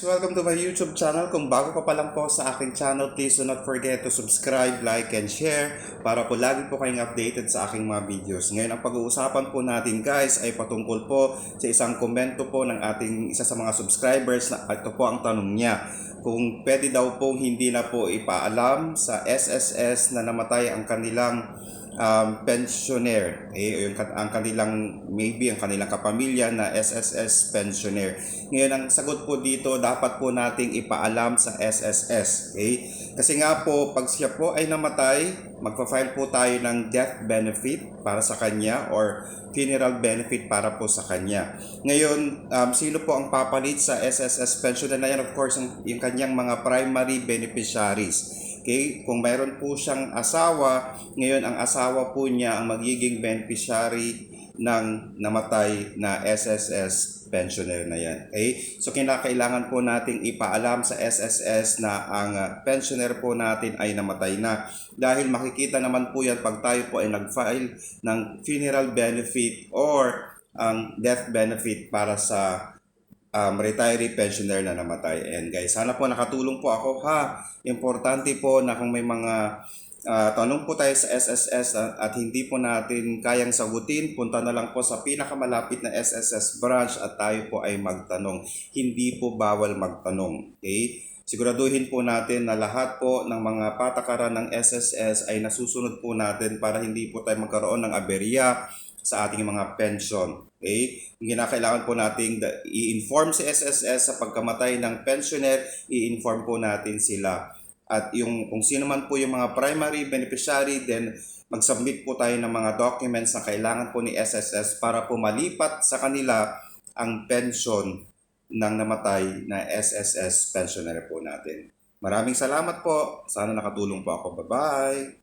Welcome to my YouTube channel. Kung bago ka pa lang po sa aking channel, please do not forget to subscribe, like, and share para po lagi po kayong updated sa aking mga videos. Ngayon, ang pag-uusapan po natin guys ay patungkol po sa isang komento po ng ating isa sa mga subscribers na ito po ang tanong niya. Kung pwede daw pong hindi na po ipaalam sa SSS na namatay ang kanilang um, pensioner, eh, yung, ang kanilang, maybe ang kanilang kapamilya na SSS pensioner. Ngayon, ang sagot po dito, dapat po nating ipaalam sa SSS. Okay? Kasi nga po, pag siya po ay namatay, magpa-file po tayo ng death benefit para sa kanya or funeral benefit para po sa kanya. Ngayon, um, sino po ang papalit sa SSS pensioner na yan? Of course, ang, yung kanyang mga primary beneficiaries. Okay? Kung mayroon po siyang asawa, ngayon ang asawa po niya ang magiging beneficiary ng namatay na SSS pensioner na yan. Okay? So kinakailangan po nating ipaalam sa SSS na ang uh, pensioner po natin ay namatay na. Dahil makikita naman po yan pag tayo po ay nag-file ng funeral benefit or ang death benefit para sa um, retiree pensioner na namatay. And guys, sana po nakatulong po ako ha. Importante po na kung may mga ah, tanong po tayo sa SSS at, at hindi po natin kayang sagutin, punta na lang po sa pinakamalapit na SSS branch at tayo po ay magtanong. Hindi po bawal magtanong. Okay? Siguraduhin po natin na lahat po ng mga patakaran ng SSS ay nasusunod po natin para hindi po tayo magkaroon ng aberya sa ating mga pension. Okay? Yung kinakailangan po nating i-inform si SSS sa pagkamatay ng pensioner, i-inform po natin sila. At yung kung sino man po yung mga primary beneficiary, then mag-submit po tayo ng mga documents na kailangan po ni SSS para po malipat sa kanila ang pension ng namatay na SSS pensioner po natin. Maraming salamat po. Sana nakatulong po ako. Bye-bye!